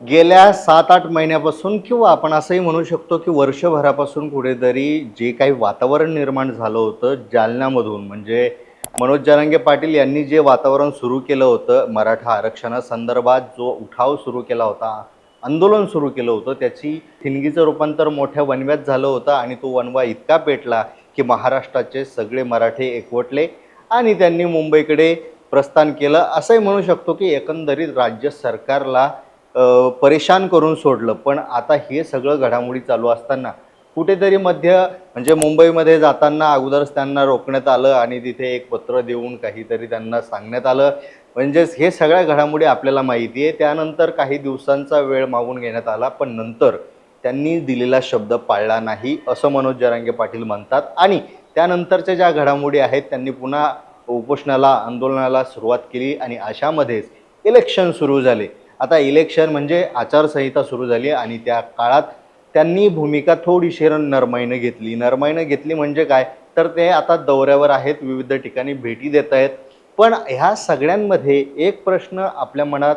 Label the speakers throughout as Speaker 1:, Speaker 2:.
Speaker 1: गेल्या सात आठ महिन्यापासून किंवा आपण असंही म्हणू शकतो की वर्षभरापासून कुठेतरी जे काही वातावरण निर्माण झालं होतं जालन्यामधून म्हणजे मनोज जरांगे पाटील यांनी जे वातावरण सुरू केलं होतं मराठा आरक्षणासंदर्भात जो उठाव सुरू केला होता आंदोलन सुरू केलं होतं त्याची ठिणगीचं रूपांतर मोठ्या वनव्यात झालं होतं आणि तो वनवा इतका पेटला की महाराष्ट्राचे सगळे मराठे एकवटले आणि त्यांनी मुंबईकडे प्रस्थान केलं. असंही म्हणू शकतो की एकंदरीत राज्य सरकारला परेशान करून सोडलं. पण आता हे सगळं घडामोडी चालू असताना कुठेतरी मध्य म्हणजे मुंबईमध्ये जाताना अगोदरच त्यांना रोखण्यात आलं आणि तिथे एक पत्र देऊन काहीतरी त्यांना सांगण्यात आलं. म्हणजेच हे सगळ्या घडामोडी आपल्याला माहिती आहे. त्यानंतर काही दिवसांचा वेळ मागून घेण्यात आला पण नंतर त्यांनी दिलेला शब्द पाळला नाही असं मनोज जरांगे पाटील म्हणतात. आणि त्यानंतरच्या ज्या घडामोडी आहेत त्यांनी पुन्हा उपोषणाला आंदोलनाला सुरुवात केली आणि अशामध्येच इलेक्शन सुरू झाले. आता इलेक्शन म्हणजे आचारसंहिता सुरू झाली आणि त्या काळात त्यांनी भूमिका थोडीशी नरमाईनं घेतली. नरमाईनं घेतली म्हणजे काय? तर ते आता दौऱ्यावर आहेत विविध ठिकाणी भेटी देत आहेत. पण ह्या सगळ्यांमध्ये एक प्रश्न आपल्या मनात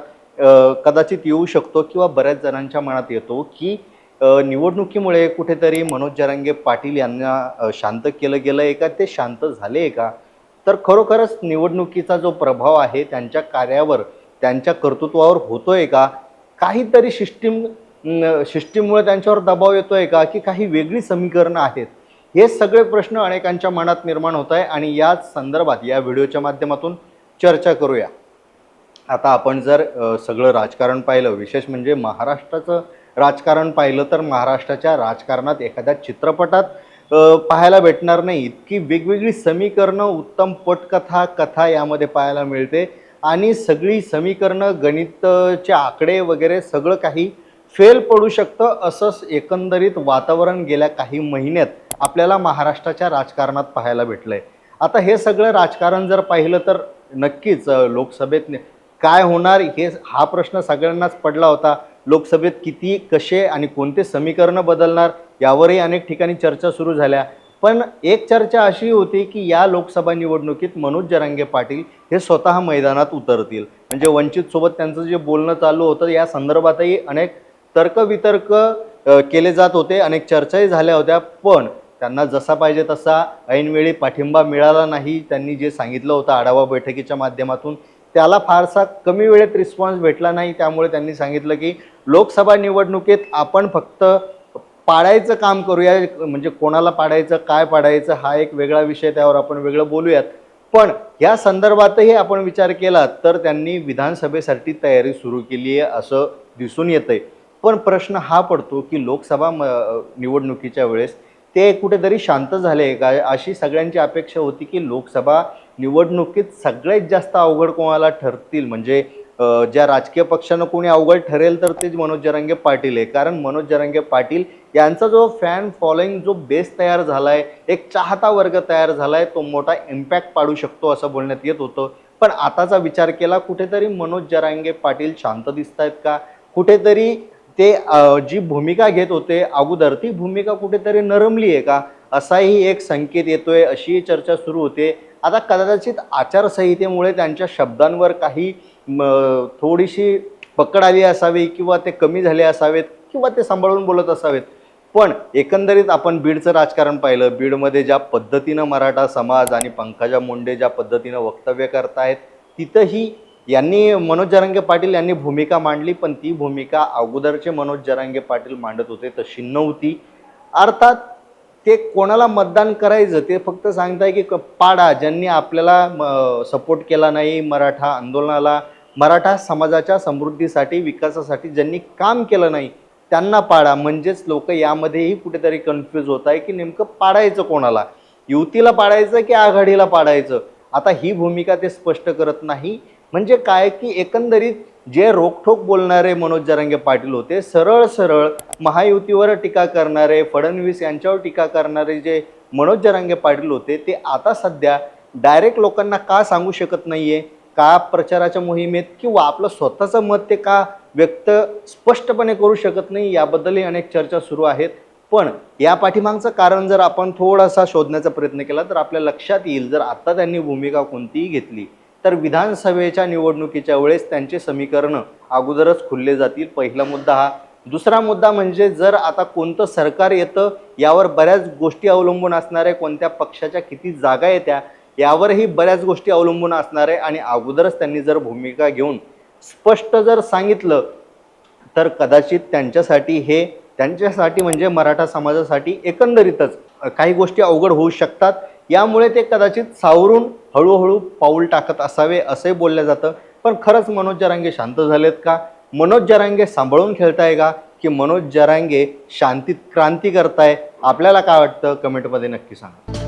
Speaker 1: कदाचित येऊ शकतो किंवा बऱ्याच जणांच्या मनात येतो की निवडणुकीमुळे कुठेतरी मनोज जरांगे पाटील यांना शांत केलं गेलं आहे का? ते शांत झाले आहे का? तर खरोखरच निवडणुकीचा जो प्रभाव आहे त्यांच्या कार्यावर त्यांच्या कर्तृत्वावर होतोय का? काहीतरी सिस्टीम सिस्टीममुळे त्यांच्यावर दबाव येतोय का? की काही वेगळी समीकरणं आहेत? हे सगळे प्रश्न अनेकांच्या मनात निर्माण होत आहे आणि याच संदर्भात या व्हिडिओच्या माध्यमातून चर्चा करूया. आता आपण जर सगळं राजकारण पाहिलं विशेष म्हणजे महाराष्ट्राचं राजकारण पाहिलं तर महाराष्ट्राच्या राजकारणात एखाद्या चित्रपटात पाहायला भेटणार नाही. इतकी वेगवेगळी समीकरणं उत्तम पटकथा कथा यामध्ये पाहायला मिळते. आणि सगळी समीकरणं गणितचे आकडे वगैरे सगळं काही फेल पडू शकतं असंच एकंदरीत वातावरण गेल्या काही महिन्यात आपल्याला महाराष्ट्राच्या राजकारणात पाहायला भेटलं आहे आता हे सगळं राजकारण जर पाहिलं तर नक्कीच लोकसभेत काय होणार हे हा प्रश्न सगळ्यांनाच पडला होता. लोकसभेत किती कसे आणि कोणते समीकरणं बदलणार यावरही अनेक ठिकाणी चर्चा सुरू झाल्या. पण एक चर्चा अशी होती की या लोकसभा निवडणुकीत मनोज जरांगे पाटील हे स्वतः मैदानात उतरतील. म्हणजे वंचित सोबत त्यांचं जे बोलणं चालू होतं या संदर्भातही अनेक तर्कवितर्क केले जात होते अनेक चर्चाही झाल्या होत्या. पण त्यांना जसा पाहिजे तसा ऐनवेळी पाठिंबा मिळाला नाही. त्यांनी जे सांगितलं होतं आढावा बैठकीच्या माध्यमातून त्याला फारसा कमी वेळेत रिस्पॉन्स भेटला नाही. त्यामुळे त्यांनी सांगितलं की लोकसभा निवडणुकीत आपण फक्त पाडायचं काम करूया म्हणजे कोणाला पाडायचं काय पाडायचं हा एक वेगळा विषय त्यावर आपण वेगळं बोलूयात. पण या संदर्भातही आपण विचार केला तर त्यांनी विधानसभेसाठी तयारी सुरू केली आहे असं दिसून येतंय. पण प्रश्न हा पडतो की लोकसभा म निवडणुकीच्या वेळेस ते कुठेतरी शांत झाले का? अशी सगळ्यांची अपेक्षा होती की लोकसभा निवडणुकीत सगळ्यात जास्त अवघड कोणाला ठरतील? म्हणजे ज्या राजकीय पक्षानं कोणी अवघड ठरेल तर तेच मनोज जरांगे पाटील आहे. कारण मनोज जरांगे पाटील यांचा जो फॅन फॉलोईंग जो बेस तयार झाला आहे एक चाहता वर्ग तयार झाला आहे तो मोठा इम्पॅक्ट पाडू शकतो असं बोलण्यात येत होतं. पण आताचा विचार केला कुठेतरी मनोज जरांगे पाटील शांत दिसत आहेत का? कुठेतरी ते जी भूमिका घेत होते अगोदर ती भूमिका कुठेतरी नरमली आहे का? असाही एक संकेत येतोय अशीही चर्चा सुरू होते. आता कदाचित आचारसंहितेमुळे त्यांच्या शब्दांवर काही म, थोडीशी पकड आली असावी किंवा ते कमी झाले असावेत किंवा ते सांभाळून बोलत असावेत. पण एकंदरीत आपण बीडचं राजकारण पाहिलं. बीडमध्ये ज्या पद्धतीनं मराठा समाज आणि पंकजा मुंडे ज्या पद्धतीनं वक्तव्य करतायत तिथंही यांनी मनोज जरांगे पाटील यांनी भूमिका मांडली पण ती भूमिका अगोदरचे मनोज जरांगे पाटील मांडत होते तशी नव्हती. अर्थात ते कोणाला मतदान करायचं ते फक्त सांगताय की क- पाडा ज्यांनी आपल्याला सपोर्ट केला नाही मराठा आंदोलनाला मराठा समाजाच्या समृद्धीसाठी विकासासाठी ज्यांनी काम केलं नाही त्यांना पाडा. म्हणजेच लोक यामध्येही कुठेतरी कन्फ्यूज होत आहे की नेमकं पाडायचं कोणाला? युतीला पाडायचं की आघाडीला पाडायचं? आता ही भूमिका ते स्पष्ट करत नाही. म्हणजे काय की एकंदरीत जे रोखठोक बोलणारे मनोज जरांगे पाटील होते सरळ सरळ महायुतीवर टीका करणारे फडणवीस यांच्यावर टीका करणारे जे मनोज जरांगे पाटील होते ते आता सध्या डायरेक्ट लोकांना का सांगू शकत नाहीये? का प्रचाराच्या मोहिमेत किंवा आपलं स्वतःचं मत ते का व्यक्त स्पष्टपणे करू शकत नाही? याबद्दलही अनेक चर्चा सुरू आहेत. पण या पाठीमागचं कारण जर आपण थोडासा शोधण्याचा प्रयत्न केला तर आपल्या लक्षात येईल जर आत्ता त्यांनी भूमिका कोणतीही घेतली तर विधानसभेच्या निवडणुकीच्या वेळेस त्यांचे समीकरणं अगोदरच खुलले जातील. पहिला मुद्दा हा. दुसरा मुद्दा म्हणजे जर आता कोणतं सरकार येतं यावर बऱ्याच गोष्टी अवलंबून असणार आहे. कोणत्या पक्षाच्या किती जागा येत्या यावरही बऱ्याच गोष्टी अवलंबून असणार आहे. आणि अगोदरच त्यांनी जर भूमिका घेऊन स्पष्ट जर सांगितलं तर कदाचित त्यांच्यासाठी हे त्यांच्यासाठी म्हणजे मराठा समाजासाठी एकंदरीतच काही गोष्टी अवघड होऊ शकतात. यामुळे ते कदाचित सावरून हळूहळू पाऊल टाकत असावे असे बोललं जातं. पण खरंच मनोज जरांगे शांत झालेत का? मनोज जरांगे सांभाळून खेळताय का? की मनोज जरांगे शांतीत क्रांती करताय? आपल्याला काय वाटतं? कमेंटमध्ये नक्की सांगा.